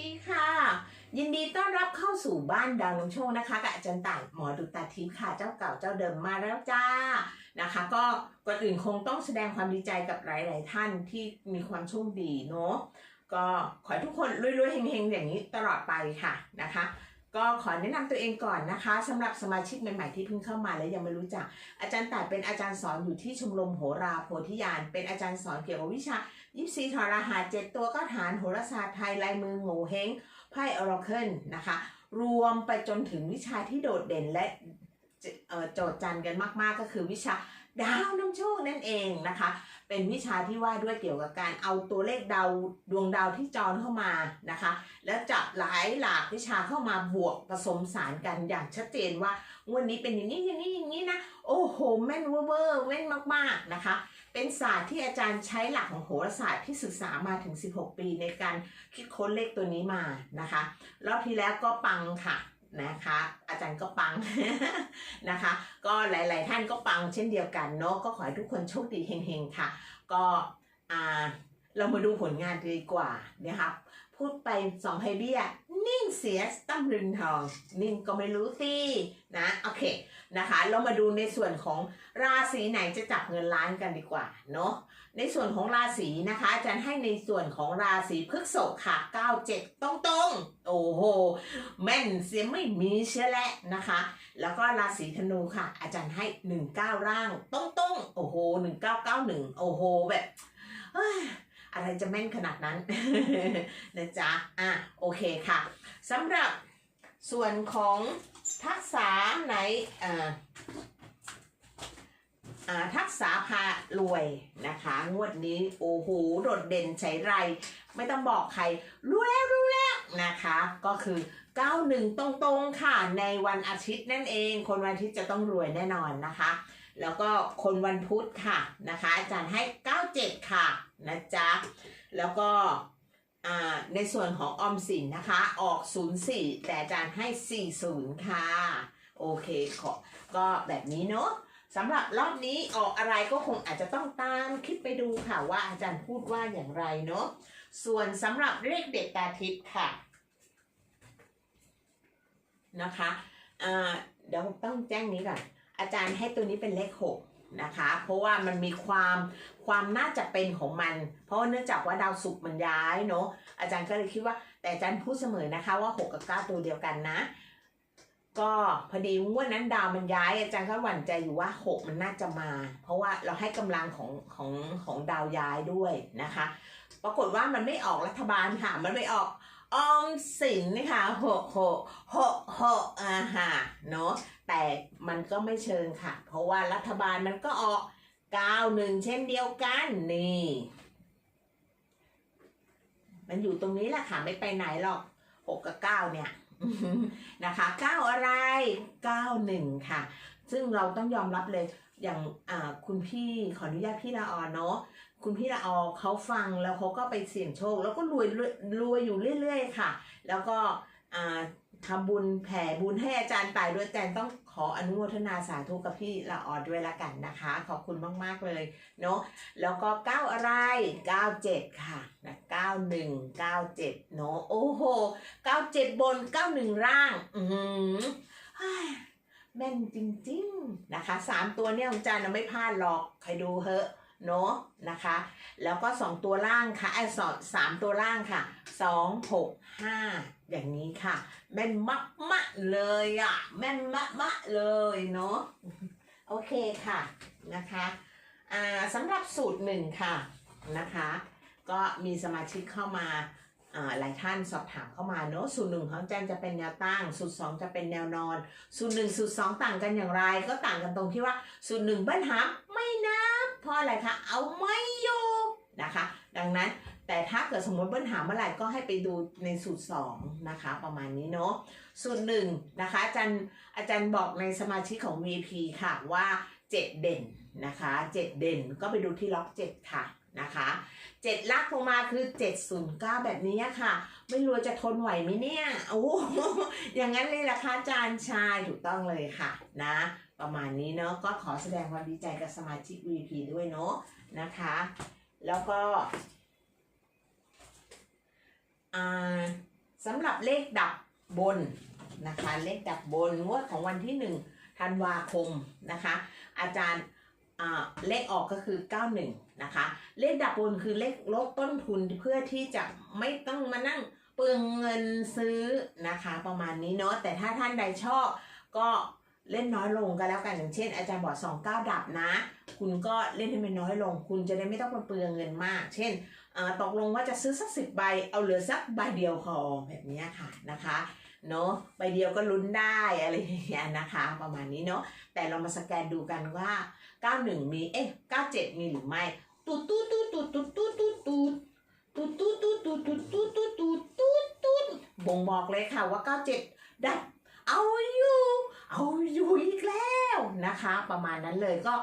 ดีค่ะ ยินดีต้อนรับเข้าสู่บ้านดาวน้ำโชคนะคะกับอาจารย์ต่ายหมอดูตาทิพย์ค่ะเจ้าเก่าเจ้าเดิมมาแล้วจ้านะคะ ก็ก่อนอื่นคงต้องแสดงความดีใจกับหลาย ๆ ท่านที่มีความโชคดีเนาะก็ขอให้ทุกคนรวยๆเฮงๆอย่างนี้ตลอดไปค่ะนะคะ ก็ขอแนะนำตัวเองก่อนนะคะสำหรับสมาชิกใหม่ๆที่เพิ่งเข้ามาและยังไม่รู้จัก อาจารย์ต่ายเป็นอาจารย์สอนอยู่ที่ชมรมโหราโพธิญาณเป็นอาจารย์สอนเกี่ยวกับวิชายิปซีทอรหัสเจ็ดตัวก็ฐานโหราศาสตร์ไทยลายมือโง่เฮงไพ่ออราเคิลนะคะ รวมไปจนถึงวิชาที่โดดเด่นและจอ่อโจทย์จันกันมากๆก็คือวิชา ดาวน้ำโชคนั่นเองนะคะ เป็นวิชาที่ว่าด้วยเกี่ยวกับการเอาตัวเลขดาวดวงดาวที่จรเข้ามานะคะ แล้วจับหลายหลากวิชาเข้ามาบวกผสมสารกันอย่างชัดเจนว่าวดนี้เป็นอย่างนี้อย่างนี้อย่างนี้นะโอ้โหแม่นเวอร์เวอร์แม่นมากๆนะคะ เป็นศาสตร์ที่อาจารย์ใช้หลักของโหราศาสตร์ที่ศึกษามาถึง 16 ปีในการคิดค้นเลขตัวนี้มานะคะรอบที่แล้วก็ปังค่ะ นะคะ อาจารย์ก็ปังนะคะ ก็หลาย ๆ ท่านก็ปังเช่นเดียวกันเนาะก็ขอให้ทุกคนโชคดีเฮงๆค่ะ ก็อ่าเรามาดูผลงานดีกว่านะครับพูดไปสองไฮเบี้ย นิ่งเสียตั้มรินทอง นิ่งก็ไม่รู้สินะโอเคนะคะ เรามาดูในส่วนของราศีไหนจะจับเงินล้านกันดีกว่าเนาะในส่วนของราศีนะคะอาจารย์ให้ในส่วนของราศีพฤษภค่ะ97ตรงๆโอ้โหแม่นเสียไม่มีเชื่อแหละนะคะ แล้วก็ราศีธนูค่ะ อาจารย์ให้ 19 ร่างตรงๆโอ้โห1991 โอ้โหแบบเอะไรจะแม่นขนาดนั้นนะจ๊ะอะโอเคค่ะสำหรับส่วนของทักษะไหนเอ่ออ่าทักษะพารวยนะคะ งวดนี้โอ้โหโดดเด่นใช้ไร ไม่ต้องบอกใคร รู้แล้วรู้แล้วนะคะ ก็คือ 91 ตรงๆค่ะในวันอาทิตย์นั่นเอง คนวันอาทิตย์จะต้องรวยแน่นอนนะคะ แล้วก็คนวันพุธค่ะนะคะ อาจารย์ให้ 97 ค่ะนะจ๊ะ แล้วก็อ่าในส่วนของออมสินนะคะ ออก 04 แต่อาจารย์ให้ 40 ค่ะ โอเคขอก็แบบนี้เนาะสำหรับรอบนี้ออกอะไรก็คงอาจจะต้องตามคลิปไปดูค่ะว่าอาจารย์พูดว่าอย่างไรเนาะส่วนสำหรับเลขเด็ดตาทิพย์ค่ะนะคะอ่าเดี๋ยวต้องแจ้งนี้ก่อน อาจารย์ให้ตัวนี้เป็นเลขหกนะคะ เพราะว่ามันมีความความน่าจะเป็นของมัน เพราะเนื่องจากว่าดาวศุกร์มันย้ายเนาะอาจารย์ก็เลยคิดว่า แต่อาจารย์พูดเสมอนะคะว่า 6 กับ 9 ตัวเดียวกันนะ ก็พอดีงวดนั้นดาวมันย้าย อาจารย์ก็หวั่นใจอยู่ว่า 6 มันน่าจะมา เพราะว่าเราให้กำลังของของของดาวย้ายด้วยนะคะ ปรากฏว่ามันไม่ออกรัฐบาลค่ะมันไม่ออก ออมสินนะคะหกหกหกหกอ่าฮะเนาะแต่มันก็ไม่เชิงค่ะ เพราะว่ารัฐบาลมันก็ออกเก้าหนึ่งเช่นเดียวกันนี่มันอยู่ตรงนี้แหละค่ะไม่ไปไหนหรอกหกกับเก้าเนี่ยนะคะเก้าอะไรเก้าหนึ่งค่ะ ซึ่งเราต้องยอมรับเลยอย่างอ่าคุณพี่ขออนุญาตพี่ละออนเนาะ คุณพี่ละออเขาฟังแล้วเขาก็ไปเสี่ยงโชค แล้วก็รวยรวยรวยอยู่เรื่อย ๆ ค่ะ แล้วก็อ่าทำบุญแผ่บุญให้อาจารย์ตายด้วยอาจารย์ต้องขออนุโมทนาสาธุกับพี่ละออด้วยละกันนะคะ ขอบคุณมาก ๆ เลยเนาะแล้วก็เก้าอะไรเก้าเจ็ดค่ะนะเก้าหนึ่งเก้าเจ็ดเนาะโอ้โหเก้าเจ็ดบนเก้าหนึ่งร่างอือหือเฮ้ยแม่นจริง ๆ นะคะสามตัวเนี่ยของจานนะไม่พลาดหรอกใครดูเหอะ เนาะนะคะ แล้วก็สองตัวล่างค่ะไอ้สองสามตัวล่างค่ะสองหกห้าอย่างนี้ค่ะ แม่นมะมะๆเลยอะ แม่นมะมะๆเลยเนาะโอเคค่ะนะคะอ่าสำหรับสูตรหนึ่งค่ะนะคะ ก็มีสมาชิกเข้ามาอ่าหลายท่านสอบถามเข้ามาเนอะสูตรหนึ่งของอาจารย์จะเป็นแนวตั้ง สูตรสองจะเป็นแนวนอน สูตรหนึ่งสูตรสองต่างกันอย่างไร ก็ต่างกันตรงที่ว่าสูตรหนึ่งเบิ้ลหับไม่นับเพ ราะอะไรคะเอาไม่อยู่นะคะ ดังนั้นแต่ถ้าเกิดสมมติเบิ้ลหาเมื่อไหร่ก็ให้ไปดูในสูตรสองนะคะ ประมาณนี้เนาะสูตรหนึ่งนะคะอาจารย์อาจารย์บอกในสมาชิกของ VP ค่ะว่าเจ็ดเด่นนะคะเจ็ดเด่นก็ไปดูที่ล็อกเจ็ดค่ะ นะคะเจ็ดลักลงมาคือ709แบบนี้ค่ะ ไม่รู้จะทนไหวไหมเนี่ยโอ้โหอย่างนั้นเลยล่ะคะอาจารย์ชายถูกต้องเลยค่ะนะ ประมาณนี้เนาะก็ขอแสดงความดีใจกับสมาชิก VP ด้วยเนาะนะคะ แล้วก็สำหรับเลขดับบนนะคะ เลขดับบนงวดของวันที่1ธันวาคมนะคะ อาจารย์เลขออกก็คือ 91 นะคะ เลขดับบนคือเลขลดต้นทุนเพื่อที่จะไม่ต้องมานั่งเปลืองเงินซื้อนะคะประมาณนี้เนาะแต่ถ้าท่านใดชอบก็เล่นน้อยลงก็แล้วกันอย่างเช่น อาจารย์บอกสองเก้าดับนะ คุณก็เล่นให้มันน้อยลง คุณจะได้ไม่ต้องมาเปลืองเงินมาก เช่นเออตกลงว่าจะซื้อสักสิบใบ เอาเหลือสักใบเดียวพอแบบนี้ค่ะนะคะเนาะใบเดียวก็ลุ้นได้อะไรอย่างเงี้ยนะคะประมาณนี้เนาะแต่เรามาสแกนดูกันว่า 91 มีเอ๊ะ97 มีหรือไม่ ตูดตูดตูดตูดตูดตูดตูดตูดตูดตูดตูดตูดตูดตูดตูดตูดตูดตูดบ่งบอกเลยค่ะว่า97ดับเอาอยู่ เอาอยู่อีกแล้วนะคะ ประมาณนั้นเลยก็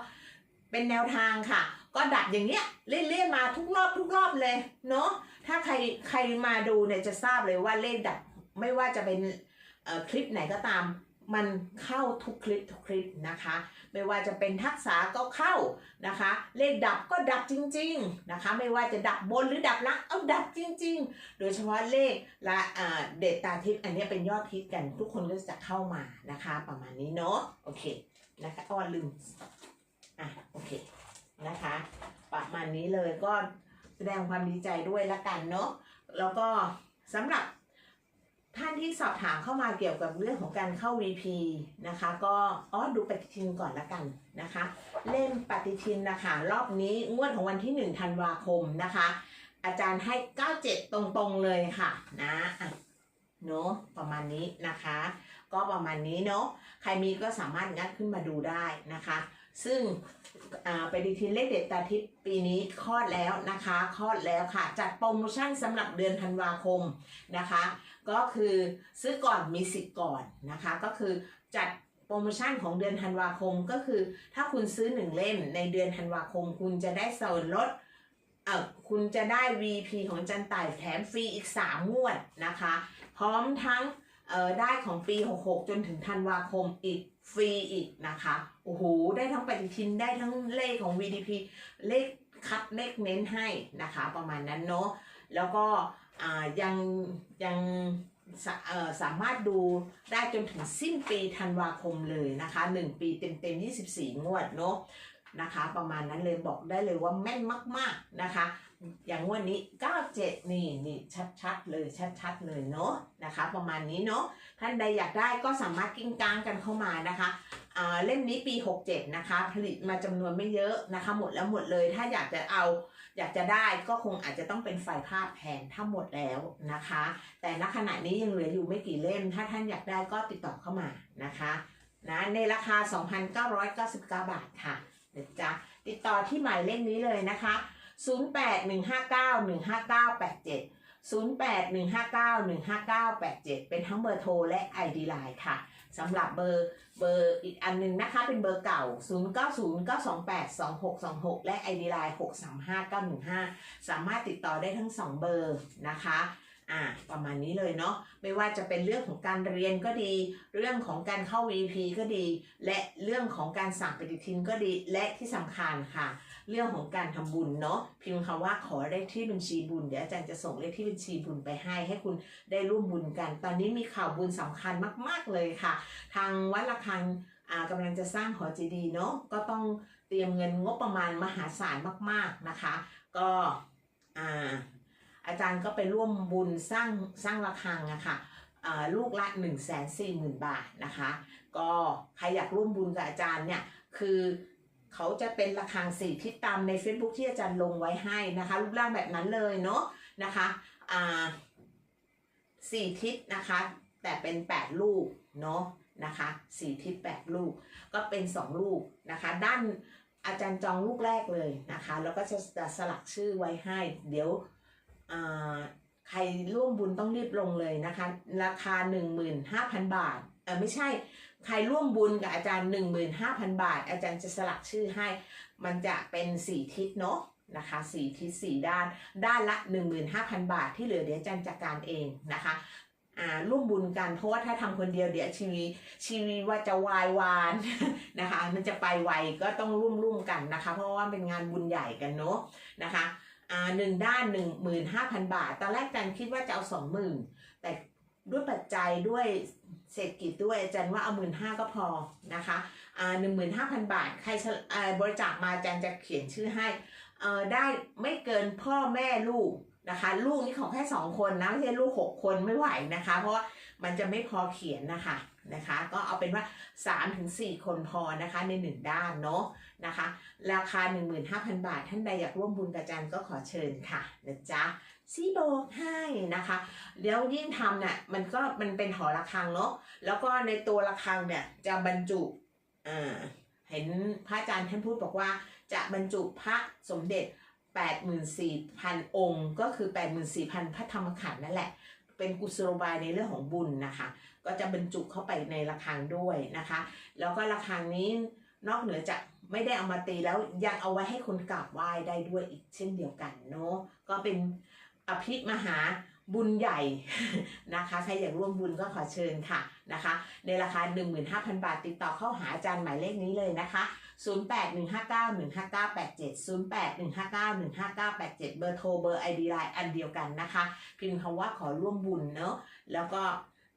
เป็นแนวทางค่ะ ก็ดับอย่างเงี้ยเรื่อยๆมาทุกรอบทุกรอบเลยเนาะถ้าใครใครมาดูเนี่ยจะทราบเลยว่าเลขดับไม่ว่าจะเป็นคลิปไหนก็ตาม มันเข้าทุกคลิปทุกคลิปนะคะ ไม่ว่าจะเป็นทักษะก็เข้านะคะ เลขดับก็ดับจริง ๆนะคะ ไม่ว่าจะดับบนหรือดับล่างเอาดับจริง ๆ โดยเฉพาะเลขและเดตตาทิพย์อันนี้เป็นยอดฮิตกันทุกคนก็จะเข้ามานะคะ ประมาณนี้เนาะโอเคนะคะอ้อลืมอะโอเคนะคะ ประมาณนี้เลยก็แสดงความดีใจด้วยละกันเนาะแล้วก็สำหรับ ท่านที่สอบถามเข้ามาเกี่ยวกับเรื่องของการเข้า VP นะคะ ก็อ๋อดูปฏิทินก่อนละกันนะคะ เล่มปฏิทินนะคะ รอบนี้งวดของวันที่1ธันวาคมนะคะ อาจารย์ให้ 97 ตรงๆเลยค่ะนะเนาะประมาณนี้นะคะ ก็ประมาณนี้เนาะใครมีก็สามารถงัดขึ้นมาดูได้นะคะ ซึ่งอ่าปฏิทินเลขเด็ดตาทิพย์ปีนี้คลอดแล้วนะคะคลอดแล้วค่ะ จัดโปรโมชั่นสำหรับเดือนธันวาคมนะคะ ก็คือซื้อก่อนมีสิทธิ์ก่อนนะคะ ก็คือจัดโปรโมชั่นของเดือนธันวาคมก็คือ ถ้าคุณซื้อหนึ่งเล่มในเดือนธันวาคม คุณจะได้ส่วนลดเออคุณจะได้ VP ของจันต่ายแถมฟรีอีก 3 งวดนะคะ พร้อมทั้ง เออได้ของปี 66 จนถึงธันวาคมอีกฟรีอีกนะคะ โอ้โห ได้ทั้งปฏิทินได้ทั้งเลขของ VDP เลขคัดเลขเน้นให้นะคะ ประมาณนั้นเนาะแล้วก็อ่ายังยังสาเออสามารถดูได้จนถึงสิ้นปีธันวาคมเลยนะคะ 1 ปีเต็มๆ 24 งวดเนาะนะคะ ประมาณนั้นเลยบอกได้เลยว่าแม่นมาก ๆ นะคะ อย่างวดนี้ 97 นี่นี่ชัดๆเลยชัดๆเลยเนาะนะคะ ประมาณนี้เนาะท่านใดอยากได้ก็สามารถกิ้งกลางกันเข้ามานะคะเล่มนี้ปี 67 นะคะ ผลิตมาจำนวนไม่เยอะนะคะ หมดแล้วหมดเลย ถ้าอยากจะเอาอยากจะได้ก็คงอาจจะต้องเป็นไฟภาพแทนถ้าหมดแล้วนะคะ แต่ณขณะนี้ยังเหลืออยู่ไม่กี่เล่ม ถ้าท่านอยากได้ก็ติดต่อเข้ามานะคะนะในราคา 2,999 บาทค่ะเดี๋ยวจะติดต่อที่หมายเลขนี้เลยนะคะ 0815915987 0815915987 เป็นทั้งเบอร์โทรและ ID Line ค่ะสำหรับเบอร์เบอร์อีกอันหนึงนะคะ เป็นเบอร์เก่า 0909282626 และ ID Line 635915สามารถติดต่อได้ทั้ง 2 เบอร์นะคะ อ่าประมาณนี้เลยเนาะไม่ว่าจะเป็นเรื่องของการเรียนก็ดี เรื่องของการเข้า VP ก็ดี และเรื่องของการสั่งปฏิทินก็ดีและที่สำคัญค่ะ เรื่องของการทำบุญเนาะพิมพ์คำว่าขอเลขที่บัญชีบุญเดี๋ยวอาจารย์จะส่งเลขที่บัญชีบุญไปให้ ให้คุณได้ร่วมบุญกัน ตอนนี้มีข่าวบุญสำคัญมาก ๆเลยค่ะ ทางวัดระฆังอ่ากำลังจะสร้างหอเจดีย์เนาะก็ต้องเตรียมเงินงบประมาณมหาศาลมาก ๆนะคะ ก็อ่า อาจารย์ก็ไปร่วมบุญสร้างสร้างระฆังอะค่ะอ่าลูกละ1 4 0 0 0 0บาทนะคะ ก็ใครอยากร่วมบุญกับอาจารย์เนี่ยคือเขาจะเป็นระฆังสี่ทิศตามใน Facebook ที่อาจารย์ลงไว้ให้นะคะรูปร่างแบบนั้นเลยเนาะนะคะอ่าสี่ทิศนะคะ แต่เป็นแปดลูกเนาะนะคะสี่ทิศแปดลูกก็เป็นสองลูกนะคะ ด้านอาจารย์จองลูกแรกเลยนะคะ แล้วก็จะสลักชื่อไว้ให้ เดี๋ยว ใครร่วมบุญต้องรีบลงเลยนะคะ ราคา 15,000 บาทเออไม่ใช่ใครร่วมบุญกับอาจารย์ 15,000 บาท อาจารย์จะสลักชื่อให้ มันจะเป็นสี่ทิศเนาะนะคะสี่ทิศสี่ด้าน ด้านละ 15,000 บาท ที่เหลือเดี๋ยวอาจารย์จัดการเองนะคะอ่าร่วมบุญกันเพราะว่าถ้าทำคนเดียวเดี๋ยวชีวิชีวิตว่าจะวายวานนะคะ มันจะไปไวก็ต้องร่วมร่วมกันนะคะ เพราะว่าเป็นงานบุญใหญ่กันเนาะนะคะ หนึ่งด้านหนึ่งหมื่นห้าพันบาท ตอนแรกอาจารย์คิดว่าจะเอาสองหมื่นแต่ด้วยปัจจัยด้วยเศรษฐกิจด้วยอาจารย์ว่าเอาหมื่นห้าก็พอนะคะอ่าหนึ่งหมื่นห้าพันบาท ใครบริจาคมาอาจารย์จะเขียนชื่อให้อ่อได้ไม่เกินพ่อแม่ลูกนะคะ ลูกนี่ของแค่สองคนนะไม่ใช่ลูกหกคนไม่ไหวนะคะ เพราะว่ามันจะไม่พอเขียนนะคะ นะคะ ก็เอาเป็นว่า3าถึงสคนพอนะคะในหนึ่งด้านเนาะนะคะ ราคา 15,000 บาท ท่านใดอยากร่วมบุญกับอาจารย์ก็ขอเชิญค่ะนะจ๊ะซีโบกให้นะคะแล้วยิ่งทำเนี่ยมันก็มันเป็นหอระฆังเนาะแล้วก็ในตัวระฆังเนี่ยจะบรรจุอ่าเห็นพระอาจารย์ท่านพูดบอกว่า จะบรรจุพระสมเด็จ84,000 องค์ ก็คือ 84,000 พระธรรมขันธ์นั่นแหละ เป็นกุศโลบายในเรื่องของบุญนะคะ ก็จะบรรจุเข้าไปในระฆังด้วยนะคะ แล้วก็ระฆังนี้นอกเหนือจากไม่ได้เอามาตีแล้วยังเอาไว้ให้คนกราบไหว้ได้ด้วยอีกเช่นเดียวกันเนาะก็เป็นอภิมหา บุญใหญ่นะคะใครอยากร่วมบุญก็ขอเชิญค่ะนะคะ ในราคา 15,000 บาทติดต่อเข้าหาอาจารย์หมายเลขนี้เลยนะคะ 0815915987 0815915987 เบอร์โทรเบอร์ ID ไลน์อันเดียวกันนะคะ พิมพ์คำว่าขอร่วมบุญเนาะแล้วก็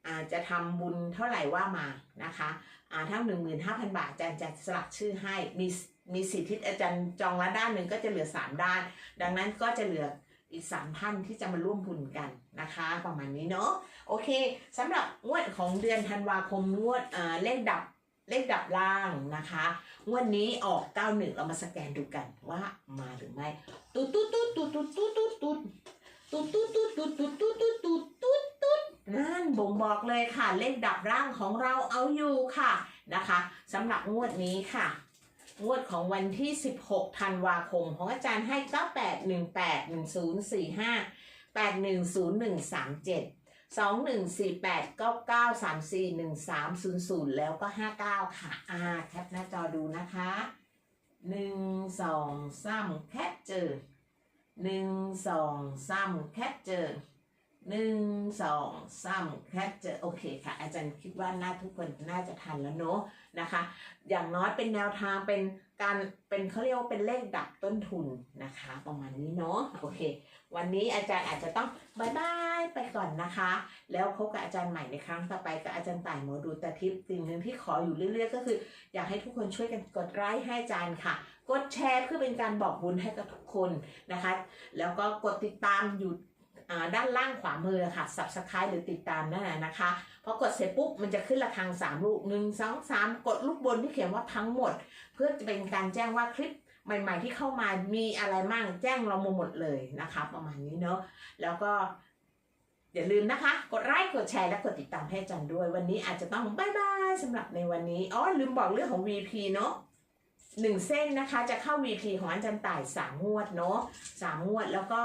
อ่าจะทำบุญเท่าไหร่ว่ามานะคะอ่าถ้า15,000 บาทอาจารย์จะสลักชื่อให้มีมีสิทธิอาจารย์จองละด้านหนึ่งก็จะเหลือ 3 ด้าน ดังนั้นก็จะเหลือ อีก3ท่านที่จะมาร่วมบุญกันนะคะ ประมาณนี้เนาะโอเคสำหรับงวดของเดือนธันวาคมงวดอ่าเลขดับเลขดับล่างนะคะงวดนี้ออก 91 เรามาสแกนดูกันว่ามาหรือไม่ตุ๊ดตุ๊ดตุ๊ดตุ๊ดตุ๊ดตุ๊ดตุ๊ดตุ๊ดตุ๊ดตุ๊ดตุ๊ดตุ๊ดตุ๊ดตุ๊ดตุ๊ดตุ๊ดตุ๊ดตุ๊ดนั่นบ่งบอกเลยค่ะ เลขดับร่างของเราเอาอยู่ค่ะนะคะสำหรับงวดนี้ค่ะ งวดของวันที่ 16 ธันวาคม ของอาจารย์ให้98181045 810137 2148 9934 1300 แล้วก็ 59 ค่ะอ่าแคปหน้าจอดูนะคะ 1 2 3 แคปเจอหนึ่งสองสามแคปเจอ หนึ่งสองสามแคปเจอโอเคค่ะ อาจารย์คิดว่าน่าทุกคนน่าจะทันแล้วเนอะนะคะ อย่างน้อยเป็นแนวทางเป็นการเป็นเขาเรียกว่าเป็นเลขดับต้นทุนนะคะ ประมาณนี้เนาะโอเค วันนี้อาจารย์อาจจะต้องบายบายไปก่อนนะคะ แล้วพบกับอาจารย์ใหม่ในครั้งต่อไปกับอาจารย์ต่ายหมอดูตาทิพย์สิ่งหนึ่งที่ขออยู่เรื่อยๆก็คือ อยากให้ทุกคนช่วยกันกดไลค์ให้อาจารย์ค่ะ กดแชร์เพื่อเป็นการบอกบุญให้กับทุกคนนะคะ แล้วก็กดติดตามอยู่ ด้านล่างขวามือค่ะ subscribe หรือติดตามนั่นแหละนะคะพอกดเสร็จปุ๊บมันจะขึ้นระฆัง 3 ลูก 1 2 3 กดลูกบนที่เขียนว่าทั้งหมด เพื่อจะเป็นการแจ้งว่าคลิปใหม่ ๆ ที่เข้ามามีอะไรมั่งแจ้งเราหมดเลยนะคะ ประมาณนี้เนาะแล้วก็อย่าลืมนะคะ กดไลค์กดแชร์และกดติดตามให้จันด้วย วันนี้อาจจะต้องบายบายสำหรับในวันนี้อ๋อลืมบอกเรื่องของ VP เนาะหนึ่งเส้นนะคะจะเข้า VP ของอาจารย์ต่ายสามงวดเนาะสามงวดแล้วก็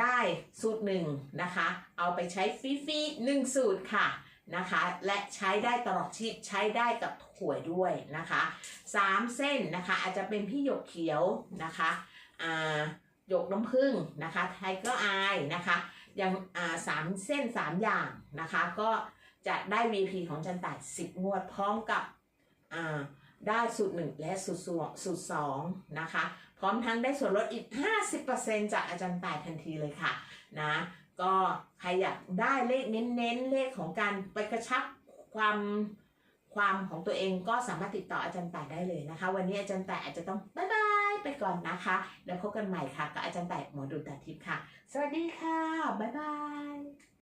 ได้สูตรหนึ่งนะคะ เอาไปใช้ฟรีๆหนึ่งสูตรค่ะนะคะ และใช้ได้ตลอดชีพใช้ได้กับหวด้วยนะคะสามเส้นนะคะ อาจจะเป็นพี่หยกเขียวนะคะอ่าหยกน้ำผึ้งนะคะไทเกอร์อายนะคะอย่างอ่าสามเส้นสามอย่างนะคะ ก็จะได้ VP ของจันต่ายสิบงวดพร้อมกับอ่า ได้สูตรหนึ่งและสูตรสองสูตรสองนะคะ พร้อมทั้งได้ส่วนลดอีก 50%จากอาจารย์ต่ายทันทีเลยค่ะนะก็ใครอยากได้เลขเน้นๆ เลขของการไปกระชับความความของตัวเองก็สามารถติดต่ออาจารย์ต่ายได้เลยนะคะ วันนี้อาจารย์ต่ายอาจจะต้องบายบายไปก่อนนะคะ แล้วพบกันใหม่ค่ะกับอาจารย์ต่ายหมอดูตาทิพย์ค่ะ สวัสดีค่ะ บ๊ายบาย